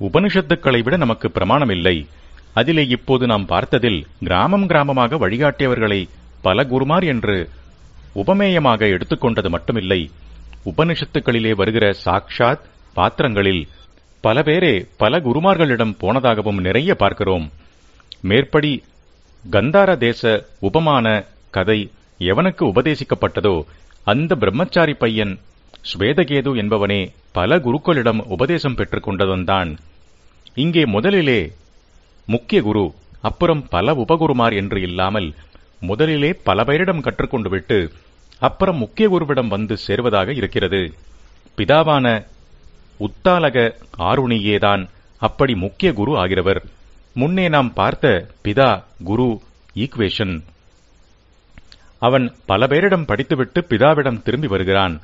உபனிஷத்துக்களை விட நமக்கு பிரமாணமில்லை. அதிலே இப்போது நாம் பார்த்ததில் கிராமம் கிராமமாக வழிகாட்டியவர்களை பல குருமார் என்று உபமேயமாக எடுத்துக்கொண்டது மட்டுமில்லை. உபனிஷத்துக்களிலே வருகிற சாக்ஷாத் பாத்திரங்களில் பல பேரே பல குருமார்களிடம் போனதாகவும் நிறைய பார்க்கிறோம். மேற்படி கந்தார தேச உபமான கதை எவனுக்கு உபதேசிக்கப்பட்டதோ அந்த பிரம்மச்சாரி பையன் ஸ்வேதகேது என்பவனே பல குருக்களிடம் உபதேசம் பெற்றுக் கொண்டவன்தான் இங்கே முதலிலே முக்கிய குரு அப்புறம் பல உபகுருமார் என்று இல்லாமல் முதலிலே பல பேரிடம் கற்றுக்கொண்டு விட்டு அப்புறம் முக்கிய குருவிடம் வந்து சேர்வதாக இருக்கிறது. பிதாவான உத்தாலக ஆருணியேதான் அப்படி முக்கிய குரு ஆகிறவர். முன்னே நாம் பார்த்த பிதா குரு ஈக்குவேஷன் அவன் பல பேரிடம் படித்துவிட்டு பிதாவிடம் திரும்பி வருகிறான்.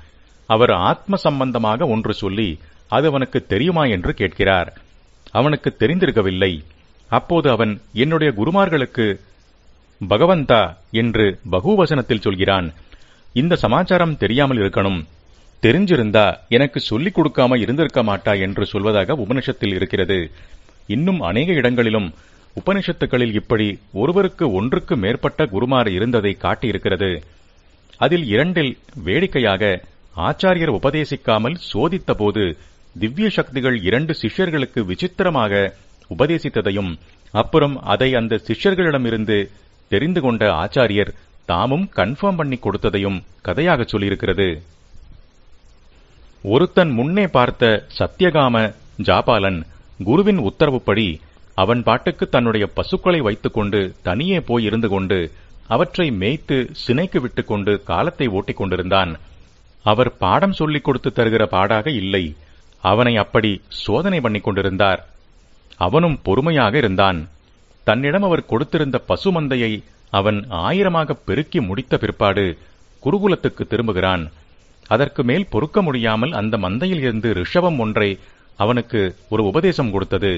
அவர் ஆத்ம சம்பந்தமாக ஒன்று சொல்லி அது அவனுக்கு தெரியுமா என்று கேட்கிறார். அவனுக்கு தெரிந்திருக்கவில்லை. அப்போது அவன் என்னுடைய குருமார்களுக்கு பகவந்தா என்று பகுவசனத்தில் சொல்கிறான். இந்த சமாச்சாரம் தெரியாமல் இருக்கணும். தெரிஞ்சிருந்தா எனக்கு சொல்லிக் கொடுக்காம இருந்திருக்க மாட்டா என்று சொல்வதாக உபனிஷத்தில் இருக்கிறது. இன்னும் அநேக இடங்களிலும் உபனிஷத்துக்களில் இப்படி ஒருவருக்கு ஒன்றுக்கு மேற்பட்ட குருமார் இருந்ததை காட்டியிருக்கிறது. அதில் இரண்டில் வேடிக்கையாக ஆச்சாரியர் உபதேசிக்காமல் சோதித்தபோது திவ்ய சக்திகள் இரண்டு சிஷ்யர்களுக்கு விசித்திரமாக உபதேசித்ததையும் அப்புறம் அதை அந்த சிஷ்யர்களிடமிருந்து தெரிந்து கொண்ட ஆச்சாரியர் தாமும் கன்ஃபார்ம் பண்ணி கொடுத்ததையும் கதையாக சொல்லியிருக்கிறது. ஒருத்தன் முன்னே பார்த்த சத்தியகாம ஜாபாலன் குருவின் உத்தரவுப்படி அவன் பாட்டுக்கு தன்னுடைய பசுக்களை வைத்துக்கொண்டு தனியே போய் இருந்து கொண்டு அவற்றை மேய்த்து சினைக்கு விட்டுக்கொண்டு காலத்தை ஓட்டிக் கொண்டிருந்தான் அவர் பாடம் சொல்லிக் கொடுத்து தருகிற பாடாக இல்லை. அவனை அப்படி சோதனை பண்ணிக் கொண்டிருந்தார். அவனும் பொறுமையாக இருந்தான். தன்னிடம் அவர் கொடுத்திருந்த பசுமந்தையை அவன் ஆயிரமாக பெருக்கி முடித்த பிற்பாடு குருகுலத்துக்கு திரும்புகிறான். அதற்கு மேல் பொறுக்க முடியாமல் அந்த மந்தையில் இருந்து ரிஷபம் ஒன்றை அவனுக்கு ஒரு உபதேசம் கொடுத்தது.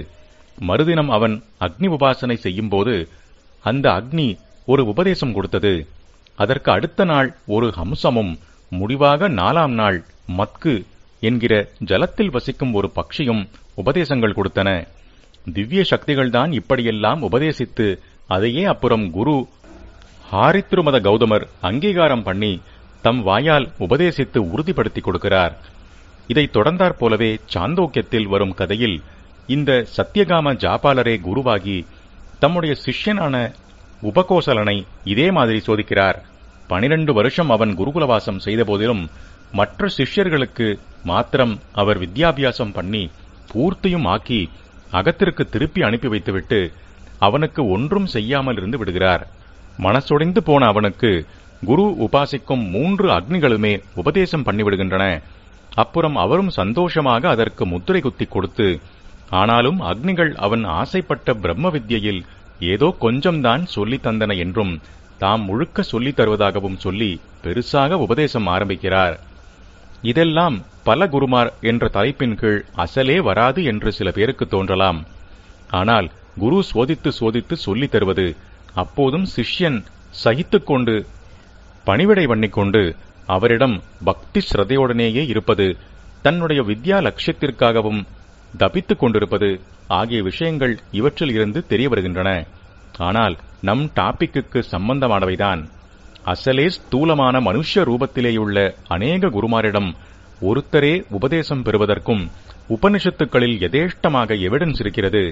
மறுதினம் அவன் அக்னி உபாசனை செய்யும்போது அந்த அக்னி ஒரு உபதேசம் கொடுத்தது. அதற்கு அடுத்த நாள் ஒரு ஹம்சமும் முடிவாக நாலாம் நாள் மத்கு என்கிற ஜலத்தில் வசிக்கும் ஒரு பக்ஷியும் உபதேசங்கள் கொடுத்தன. திவ்ய சக்திகள்தான் இப்படியெல்லாம் உபதேசித்து அதையே அப்புறம் குரு ஹாரித்ருமத கௌதமர் அங்கீகாரம் பண்ணி தம் வாயால் உபதேசித்து உறுதிப்படுத்திக் கொடுக்கிறார். இதை தொடர்ந்தாற் போலவே சாந்தோக்கியத்தில் வரும் கதையில் இந்த சத்தியகாம ஜாபாலரே குருவாகி தம்முடைய சிஷ்யனான உபகோசலனை இதே மாதிரி சோதிக்கிறார். பனிரெண்டு வருஷம் அவன் குருகுலவாசம் செய்த போதிலும் மற்ற சிஷ்யர்களுக்கு மாத்திரம் அவர் வித்யாபியாசம் பண்ணி பூர்த்தியும் ஆக்கி அகத்திற்கு திருப்பி அனுப்பி வைத்துவிட்டு அவனுக்கு ஒன்றும் செய்யாமல் இருந்து விடுகிறார். மனசொடைந்து போன அவனுக்கு குரு உபாசிக்கும் மூன்று அக்னிகளுமே உபதேசம் பண்ணிவிடுகின்றன. அப்புறம் அவரும் சந்தோஷமாக அதற்கு முத்திரை குத்தி கொடுத்து ஆனாலும் அக்னிகள் அவன் ஆசைப்பட்ட பிரம்ம வித்யையில் ஏதோ கொஞ்சம்தான் சொல்லித் தந்தன என்றும் தாம் முழுக்க சொல்லித் தருவதாகவும் சொல்லி பெருசாக உபதேசம் ஆரம்பிக்கிறார். இதெல்லாம் பல குருமார் என்ற தலைப்பின் கீழ் அசலே வராது என்று சில பேருக்கு தோன்றலாம். ஆனால் குரு சோதித்து சோதித்து சொல்லித் தருவது அப்போதும் சிஷ்யன் சகித்துக்கொண்டு பணிவிடை பண்ணிக்கொண்டு அவரிடம் பக்தி ஸ்ரதையுடனேயே இருப்பது தன்னுடைய வித்யா லட்சியத்திற்காகவும் தபித்துக் கொண்டிருப்பது ஆகிய விஷயங்கள் இவற்றில் இருந்து தெரிய வருகின்றன. ஆனால் நம் டாபிக்குக்கு சம்பந்தமானவைதான். அசலே ஸ்தூலமான மனுஷ ரூபத்திலேயுள்ள அநேக குருமாரிடம் ஒருத்தரே உபதேசம் பெறுவதற்கும் உபனிஷத்துக்களில் யதேஷ்டமாக எவிடன்ஸ் இருக்கிறது.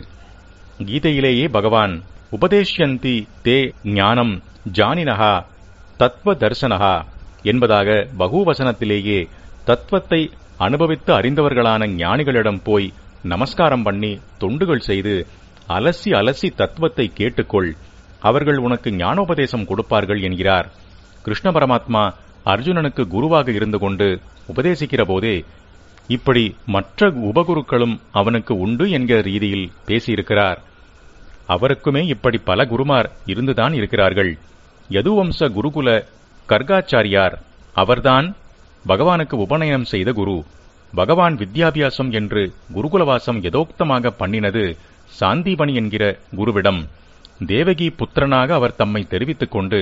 கீதையிலேயே பகவான் உபதேஷ்யந்தி தே ஞானம் ஜானினஹா தத்துவ தர்சனஹா என்பதாக பகுவசனத்திலேயே தத்துவத்தை அனுபவித்து அறிந்தவர்களான ஞானிகளிடம் போய் நமஸ்காரம் பண்ணி தொண்டுகள் செய்து அலசி அலசி தத்துவத்தை கேட்டுக்கொள். அவர்கள் உனக்கு ஞானோபதேசம் கொடுப்பார்கள் என்கிறார். கிருஷ்ண பரமாத்மா அர்ஜுனனுக்கு குருவாக இருந்து கொண்டு உபதேசிக்கிற போதே இப்படி மற்ற உபகுருக்களும் அவனுக்கு உண்டு என்கிற ரீதியில் பேசியிருக்கிறார். அவருக்குமே இப்படி பல குருமார் இருந்துதான் இருக்கிறார்கள். யதுவம்ச குருகுல கர்காச்சாரியார். அவர்தான் பகவானுக்கு உபநயனம் செய்த குரு. பகவான் வித்யாபியாசம் என்று குருகுலவாசம் யதோக்தமாக பண்ணினது சாந்திபணி என்கிற குருவிடம் தேவகி புத்திரனாக அவர் தம்மை தெரிவித்துக் கொண்டு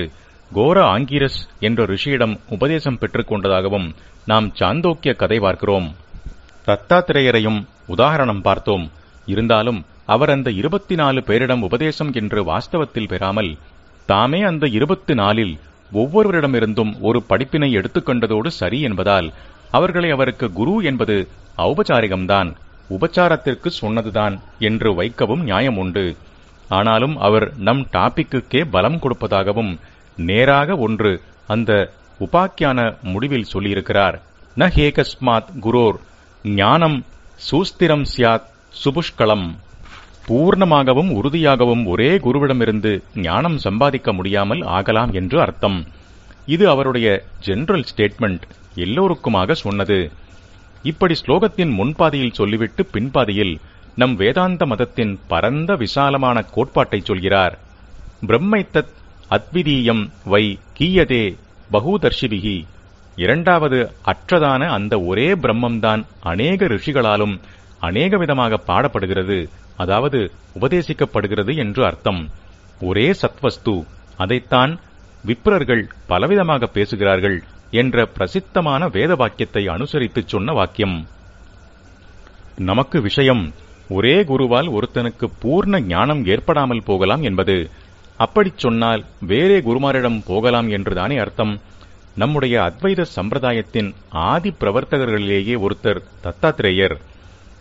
கோர ஆங்கிரஸ் என்ற ரிஷியிடம் உபதேசம் பெற்றுக் கொண்டதாகவும் நாம் சாந்தோக்கிய கதை பார்க்கிறோம். தத்தாத்திரேயரையும் உதாரணம் பார்த்தோம். இருந்தாலும் அவர் அந்த இருபத்தி நாலு பேரிடம் உபதேசம் என்று வாஸ்தவத்தில் பெறாமல் தாமே அந்த இருபத்தி நாலில் ஒவ்வொருவரிடமிருந்தும் ஒரு படிப்பினை எடுத்துக்கொண்டதோடு சரி என்பதால் அவர்களை அவருக்கு குரு என்பது ஔபச்சாரிகம்தான் உபச்சாரத்திற்கு சொன்னதுதான் என்று வைக்கவும் நியாயம் உண்டு ஆனாலும் அவர் நம் டாபிக்குக்கே பலம் கொடுப்பதாகவும் நேராக ஒன்று அந்த உபாக்கியான முடிவில் சொல்லியிருக்கிறார். ந ஹேகஸ்மாத் குரோர் ஞானம் சூஸ்திரம் சியாத் சுபுஷ்களம் பூர்ணமாகவும் உறுதியாகவும் ஒரே குருவிடமிருந்து ஞானம் சம்பாதிக்க முடியாமல் ஆகலாம் என்று அர்த்தம். இது அவருடைய ஜெனரல் ஸ்டேட்மெண்ட் எல்லோருக்குமாக சொன்னது. இப்படி ஸ்லோகத்தின் முன்பாதியில் சொல்லிவிட்டு பின்பாதியில் நம் வேதாந்த மதத்தின் பரந்த விசாலமான கோட்பாட்டை சொல்கிறார். பிரம்மைத்தத் அத்விதீயம் வை கீயதே பகூதர்ஷிபிகி இரண்டாவது அற்றதான அந்த ஒரே பிரம்மம்தான் அநேக ரிஷிகளாலும் அநேக விதமாக பாடப்படுகிறது அதாவது உபதேசிக்கப்படுகிறது என்று அர்த்தம். ஒரே சத்வஸ்து அதைத்தான் விப்ரர்கள் பலவிதமாக பேசுகிறார்கள். என்ற பிரசித்தமான வேத வாக்கியத்தை அனுசரித்து சொன்ன வாக்கியம். நமக்கு விஷயம் ஒரே குருவால் ஒருத்தனுக்கு பூர்ண ஞானம் ஏற்படாமல் போகலாம் என்பது. அப்படிச் சொன்னால் வேறே குருமாரிடம் போகலாம் என்றுதானே அர்த்தம். நம்முடைய அத்வைத சம்பிரதாயத்தின் ஆதி பிரவர்த்தகர்களிலேயே ஒருத்தர் தத்தாத்திரேயர்.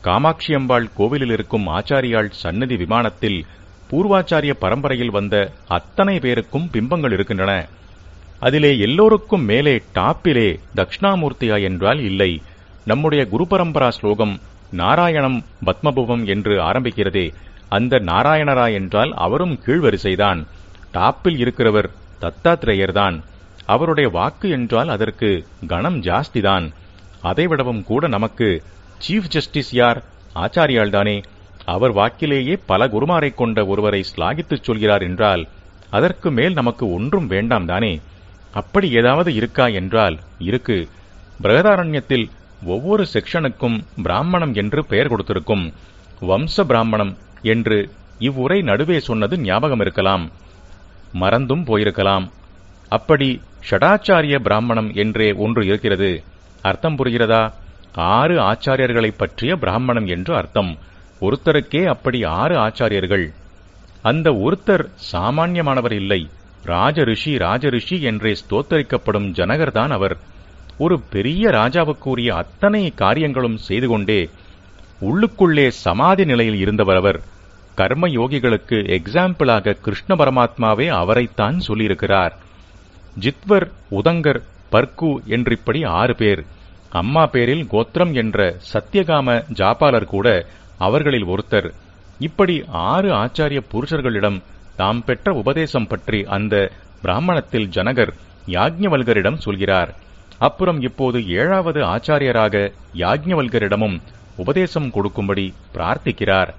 காமாட்சி அம்பாள் கோவிலில் இருக்கும் ஆச்சாரியாள் சன்னதி விமானத்தில் பூர்வாச்சாரிய பரம்பரையில் வந்த அத்தனை பேருக்கும் பிம்பங்கள் இருக்கின்றன. அதிலே எல்லோருக்கும் மேலே டாப்பிலே தக்ஷணாமூர்த்தியா என்றால் இல்லை. நம்முடைய குரு பரம்பரா ஸ்லோகம் நாராயணம் பத்மபுவம் என்று ஆரம்பிக்கிறதே அந்த நாராயணரா என்றால் அவரும் கீழ்வரிசைதான். டாப்பில் இருக்கிறவர் தத்தாத்திரேயர்தான் அவருடைய வாக்கு என்றால் அதற்கு கணம் ஜாஸ்திதான். அதைவிடவும் கூட நமக்கு சீஃப் ஜஸ்டிஸ் யார்? ஆச்சாரியால்தானே அவர் வாக்கிலேயே பல குருமாரை கொண்ட ஒருவரை ஸ்லாகித்துச் சொல்கிறார் என்றால் அதற்கு மேல் நமக்கு ஒன்றும் வேண்டாம் தானே அப்படி ஏதாவது இருக்கா என்றால் இருக்கு. பிரகதாரண்யத்தில் ஒவ்வொரு செக்ஷனுக்கும் பிராமணம் என்று பெயர் கொடுத்திருக்கும். வம்ச பிராமணம் என்று இவ்வுரை நடுவே சொன்னது ஞாபகம் இருக்கலாம். மறந்தும் போயிருக்கலாம். அப்படி ஷடாச்சாரிய பிராமணம் என்றே ஒன்று இருக்கிறது. அர்த்தம் புரிகிறதா? ஆறு ஆச்சாரியர்களை பற்றிய பிராமணம் என்று அர்த்தம். ஒருத்தருக்கே அப்படி ஆறு ஆச்சாரியர்கள். அந்த ஒருத்தர் சாமானியமானவர் இல்லை. ராஜ ரிஷி ராஜ ரிஷி என்றே ஸ்தோத்தரிக்கப்படும் ஜனகர்தான் அவர். ஒரு பெரிய ராஜாவுக்குரிய அத்தனை காரியங்களும் செய்து கொண்டே உள்ளுக்குள்ளே சமாதி நிலையில் இருந்தவர் அவர். கர்ம யோகிகளுக்கு எக்ஸாம்பிளாக கிருஷ்ண பரமாத்மாவே அவரைத்தான் சொல்லியிருக்கிறார். ஜித்வர் உதங்கர் பர்கு என்றிப்படி ஆறு பேர். அம்மா பேரில் கோத்திரம் என்ற சத்தியகாம ஜாபாலர் கூட அவர்களில் ஒருத்தர். இப்படி ஆறு ஆச்சாரிய புருஷர்களிடம் தாம் பெற்ற உபதேசம் பற்றி அந்த பிராமணத்தில் ஜனகர் யாக்ஞவல்கரிடம் சொல்கிறார். அப்புறம் இப்போது ஏழாவது ஆச்சாரியராக யாஜ்ஞவல்கரிடமும் உபதேசம் கொடுக்கும்படி பிரார்த்திக்கிறார்.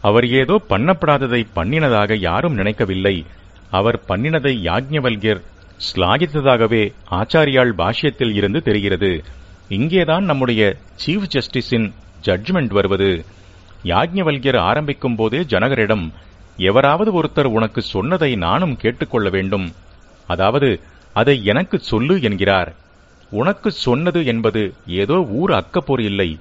அவர் ஏதோ பண்ணப்படாததை பண்ணினதாக யாரும் நினைக்கவில்லை. அவர் பண்ணினதை யாக்ஞவல்யர் ஸ்லாகித்ததாகவே ஆச்சாரியாள் பாஷ்யத்தில் இருந்து தெரிகிறது. இங்கேதான் நம்முடைய சீஃப் ஜஸ்டிஸின் ஜட்ஜ்மெண்ட் வருவது. யாக்ஞவல்யர் ஆரம்பிக்கும் போதே ஜனகரிடம் எவராவது ஒருத்தர் உனக்கு சொன்னதை நானும் கேட்டுக்கொள்ள வேண்டும். அதாவது அதை எனக்கு சொல்லு என்கிறார். உனக்கு சொன்னது என்பது ஏதோ ஊர் அக்கப்போர் இல்லை.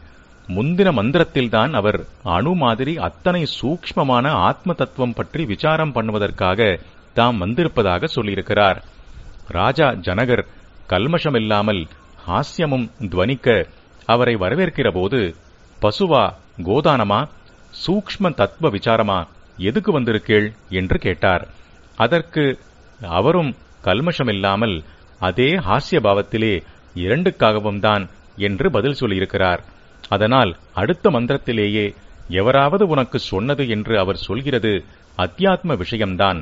முந்தின மந்திரத்தில்தான் அவர் அணு மாதிரி அத்தனை சூக்ஷ்மமான ஆத்ம தத்துவம் பற்றி விசாரம் பண்ணுவதற்காக தாம் வந்திருப்பதாக சொல்லியிருக்கிறார். ராஜா ஜனகர் கல்மஷமில்லாமல் ஹாஸ்யமும் துவனிக்க அவரை வரவேற்கிற போது பசுவா கோதானமா? சூக்ஷ்ம தத்துவ விசாரமா? எதுக்கு வந்திருக்கேள் என்று கேட்டார். அதற்கு அவரும் கல்மஷமில்லாமல் அதே ஹாஸ்ய பாவத்திலே இரண்டுக்காகவும் தான் என்று பதில் சொல்லியிருக்கிறார். அதனால் அடுத்த மந்திரத்திலேயே எவராவது உனக்கு சொன்னது என்று அவர் சொல்கிறது அத்தியாத்ம விஷயம்தான்.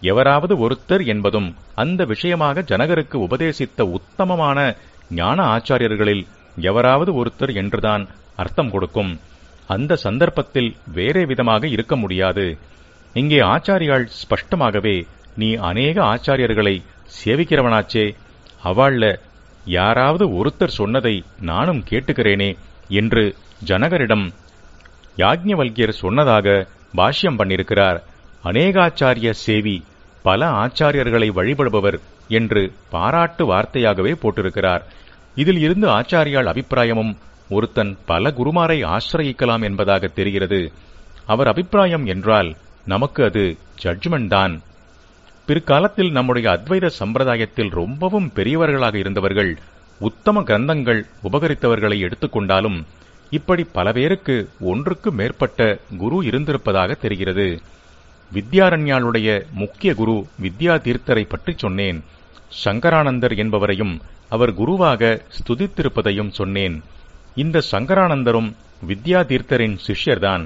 எவராவது ஒருத்தர் என்பதும் அந்த விஷயமாக ஜனகருக்கு உபதேசித்த உத்தமமான ஞான ஆச்சாரியர்களில் எவராவது ஒருத்தர் என்றுதான் அர்த்தம் கொடுக்கும். அந்த சந்தர்ப்பத்தில் வேறே விதமாக இருக்க முடியாது. இங்கே ஆச்சாரியாள் ஸ்பஷ்டமாகவே நீ அநேக ஆச்சாரியர்களை சேவிக்கிறவனாச்சே. அவள்ல யாராவது ஒருத்தர் சொன்னதை நானும் கேட்டுக்கிறேனே என்று ஜனகரிடம் யாக்ஞவல்யர் சொன்னதாக பாஷ்யம் பண்ணியிருக்கிறார். அநேகாச்சாரிய சேவி பல ஆச்சாரியர்களை வழிபடுபவர் என்று பாராட்டு வார்த்தையாகவே போட்டிருக்கிறார். இதில் இருந்து ஆச்சாரியால் அபிப்பிராயமும் ஒருத்தன் பல குருமாரை ஆசிரயிக்கலாம் என்பதாக தெரிகிறது. அவர் அபிப்பிராயம் என்றால் நமக்கு அது ஜட்ஜ்மெண்ட் தான். பிற்காலத்தில் நம்முடைய அத்வைத சம்பிரதாயத்தில் ரொம்பவும் பெரியவர்களாக இருந்தவர்கள் உத்தம கிரந்தங்கள் உபகரித்தவர்களை எடுத்துக்கொண்டாலும் இப்படி பல பேருக்கு ஒன்றுக்கு மேற்பட்ட குரு இருந்திருப்பதாக தெரிகிறது. வித்யாரண்யாளுடைய முக்கிய குரு வித்யா தீர்த்தரை பற்றி சொன்னேன். சங்கரானந்தர் என்பவரையும் அவர் குருவாக ஸ்துதித்திருப்பதையும் சொன்னேன். இந்த சங்கரானந்தரும் வித்யா தீர்த்தரின் சிஷ்யர்தான்.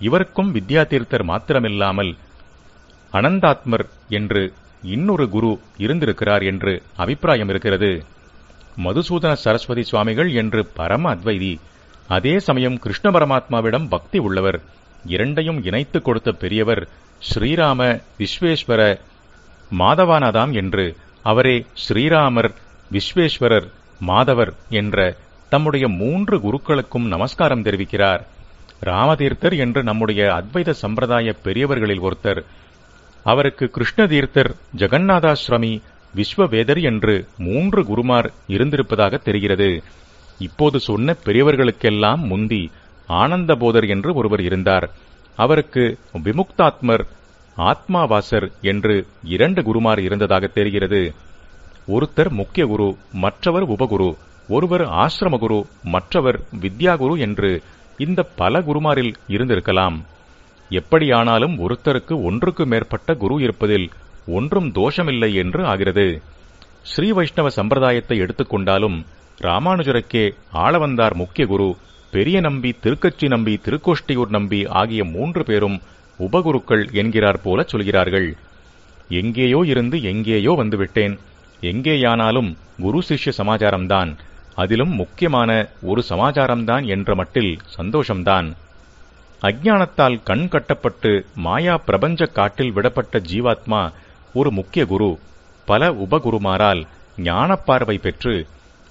இவருக்கும் வித்யா தீர்த்தர் மாத்திரமில்லாமல் அனந்தாத்மர் என்று இன்னொரு குரு இருந்திருக்கிறார் என்று அபிப்பிராயம் இருக்கிறது. மதுசூதன சரஸ்வதி சுவாமிகள் என்று பரம அத்வைதி அதே சமயம் கிருஷ்ண பரமாத்மாவிடம் பக்தி உள்ளவர். இரண்டையும் இணைத்துக் கொடுத்த பெரியவர் ஸ்ரீராம விஸ்வேஸ்வர மாதவானதாம் என்று அவரே ஸ்ரீராமர் விஸ்வேஸ்வரர் மாதவர் என்ற தம்முடைய மூன்று குருக்களுக்கும் நமஸ்காரம் தெரிவிக்கிறார். ராமதீர்த்தர் என்று நம்முடைய அத்வைத சம்பிரதாய பெரியவர்களில் ஒருத்தர். அவருக்கு கிருஷ்ணதீர்த்தர் ஜெகநாதாஸ்ரமி விஸ்வவேதர் என்று மூன்று குருமார் இருந்திருப்பதாக தெரிகிறது. இப்போது சொன்ன பெரியவர்களுக்கெல்லாம் முந்தி ஆனந்தபோதர் என்று ஒருவர் இருந்தார். அவருக்கு விமுக்தாத்மர் ஆத்மாவாசர் என்று இரண்டு குருமார் இருந்ததாக தெரிகிறது. ஒருத்தர் முக்கிய குரு மற்றவர் உபகுரு. ஒருவர் ஆசிரம குரு மற்றவர் வித்யாகுரு என்று இந்த பல குருமாரில் இருந்திருக்கலாம். எப்படியானாலும் ஒருத்தருக்கு ஒன்றுக்கு மேற்பட்ட குரு இருப்பதில் ஒன்றும் தோஷமில்லை என்று ஆகிறது. ஸ்ரீ வைஷ்ணவ சம்பிரதாயத்தை எடுத்துக்கொண்டாலும் ராமானுஜருக்கே ஆளவந்தார் முக்கிய குரு பெரிய நம்பி திருக்கச்சி நம்பி திருக்கோஷ்டியூர் நம்பி ஆகிய மூன்று பேரும் உபகுருக்கள் என்கிறார் போல சொல்கிறார்கள். எங்கேயோ இருந்து எங்கேயோ வந்துவிட்டேன். எங்கேயானாலும் குரு சிஷ்ய சமாச்சாரம்தான். அதிலும் முக்கியமான ஒரு சமாச்சாரம்தான் என்ற மட்டில் சந்தோஷம்தான். அஜ்ஞானத்தால் கண் கட்டப்பட்டு மாயா பிரபஞ்ச காட்டில் விடப்பட்ட ஜீவாத்மா ஒரு முக்கிய குரு பல உபகுருமாரால் ஞானப்பார்வை பெற்று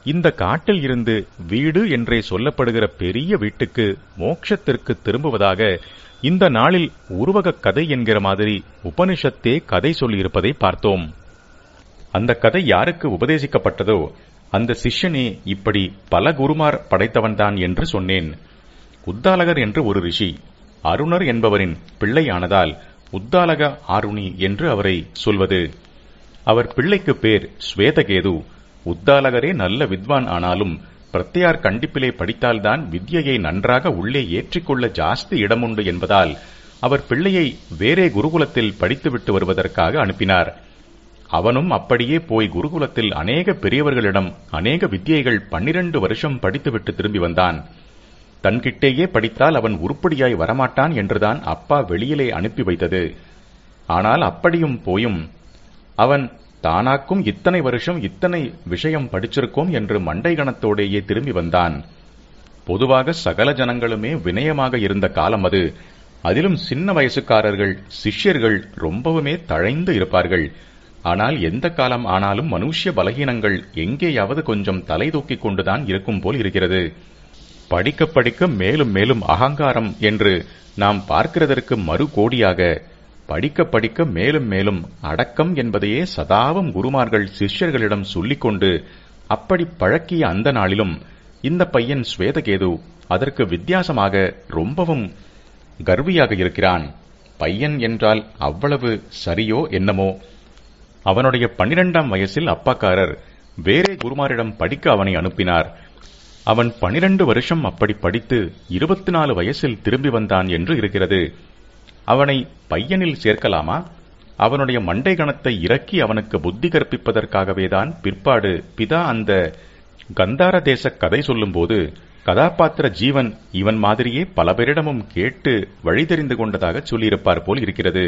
இந்த காட்டில் இருந்து வீடு என்றே சொல்லப்படுகிற பெரிய வீட்டுக்கு மோட்சத்திற்கு திரும்புவதாக இந்த நாளில் உருவக கதை என்கிற மாதிரி உபனிஷத்தே கதை சொல்லியிருப்பதை பார்த்தோம். அந்த கதை யாருக்கு உபதேசிக்கப்பட்டதோ அந்த சிஷ்யனே இப்படி பல குருமார் படைத்தவன்தான் என்று சொன்னேன். உத்தாலகர் என்று ஒரு ரிஷி அருணர் என்பவரின் பிள்ளையானதால் உத்தாலக ஆருணி என்று அவரை சொல்வது. அவர் பிள்ளைக்கு பேர் ஸ்வேதகேது. உத்தாலகரே நல்ல வித்வான் ஆனாலும் பிரத்யார் கண்டிப்பிலே படித்தால்தான் வித்யையை நன்றாக உள்ளே ஏற்றிக்கொள்ள ஜாஸ்தி இடமுண்டு என்பதால் அவர் பிள்ளையை வேறே குருகுலத்தில் படித்துவிட்டு வருவதற்காக அனுப்பினார். அவனும் அப்படியே போய் குருகுலத்தில் அநேக பெரியவர்களிடம் அநேக வித்தியைகள் பன்னிரண்டு வருஷம் படித்துவிட்டு திரும்பி வந்தான். தன்கிட்டேயே படித்தால் அவன் உருப்படியாய் வரமாட்டான் என்றுதான் அப்பா வெளியிலே அனுப்பி வைத்தது. ஆனால் அப்படியும் போயும் அவன் தானாக்கும் இத்தனை வருஷம் இத்தனை விஷயம் படிச்சிருக்கோம் என்று மண்டை கணத்தோடேயே திரும்பி வந்தான். பொதுவாக சகல ஜனங்களுமே வினயமாக இருந்த காலம் அது. அதிலும் சின்ன வயசுக்காரர்கள் சிஷ்யர்கள் ரொம்பவுமே தழைந்து இருப்பார்கள். ஆனால் எந்த காலம் ஆனாலும் மனுஷ்ய பலகீனங்கள் எங்கேயாவது கொஞ்சம் தலை தூக்கிக் கொண்டுதான் இருக்கும் போல் இருக்கிறது. படிக்க படிக்க மேலும் மேலும் அகங்காரம் என்று நாம் பார்க்கிறதற்கு மறு கோடியாக படிக்க படிக்க மேலும் மேலும் அடக்கம் என்பதையே சதாவும் குருமார்கள் சிஷ்யர்களிடம் சொல்லிக்கொண்டு அப்படி பழக்கிய அந்த நாளிலும் இந்த பையன் ஸ்வேதகேது அதற்கு வித்தியாசமாக ரொம்பவும் கர்வியாக இருக்கிறான். பையன் என்றால் அவ்வளவு சரியோ என்னமோ அவனுடைய பன்னிரெண்டாம் வயசில் அப்பாக்காரர் வேறே குருமாரிடம் படிக்க அவனை அனுப்பினார். அவன் பனிரெண்டு வருஷம் அப்படி படித்து இருபத்தி நாலு வயசில் திரும்பி வந்தான் என்று இருக்கிறது. அவனை பையனில் சேர்க்கலாமா? அவனுடைய மண்டை கணத்தை இறக்கி அவனுக்கு புத்தி கற்பிப்பதற்காகவேதான் பிற்பாடு பிதா அந்த கந்தார தேச கதை சொல்லும்போது கதாபாத்திர ஜீவன் இவன் மாதிரியே பல பேரிடமும் கேட்டு வழி தெரிந்து கொண்டதாக சொல்லியிருப்பார் போல் இருக்கிறது.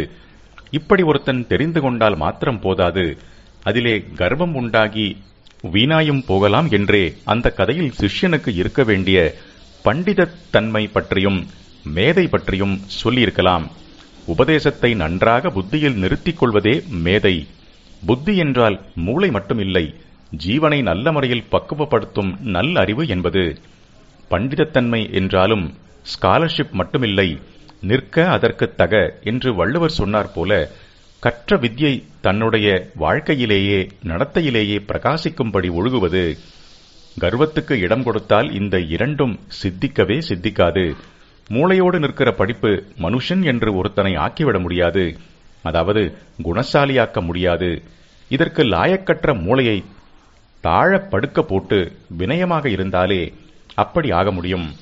இப்படி ஒருத்தன் தெரிந்து கொண்டால் மாத்திரம் போதாது. அதிலே கர்வம் உண்டாகி வீணாயும் போகலாம் என்றே அந்த கதையில் சிஷ்யனுக்கு இருக்க வேண்டிய பண்டிதத் தன்மை பற்றியும் மேதை பற்றியும் சொல்லியிருக்கலாம். உபதேசத்தை நன்றாக புத்தியில் நிறுத்திக் கொள்வதே மேதை. புத்தி என்றால் மூளை மட்டுமில்லை ஜீவனை நல்ல முறையில் பக்குவப்படுத்தும் நல்ல அறிவு என்பது. பண்டிதத்தன்மை என்றாலும் ஸ்காலர்ஷிப் மட்டுமில்லை நிற்க அதற்குத் தக என்று வள்ளுவர் சொன்னார் போல கற்ற வித்யை தன்னுடைய வாழ்க்கையிலேயே நடத்தையிலேயே பிரகாசிக்கும்படி ஒழுகுவது கர்வத்துக்கு இடம் கொடுத்தால் இந்த இரண்டும் சித்திக்கவே சித்திக்காது. மூளையோடு நிற்கிற படிப்பு மனுஷன் என்று ஒருத்தனை ஆக்கிவிட முடியாது. அதாவது குணசாலியாக்க முடியாது. இதற்கு லாயக்கற்ற மூளையை தாழ படுக்க போட்டு வினயமாக இருந்தாலே அப்படி ஆக முடியும்.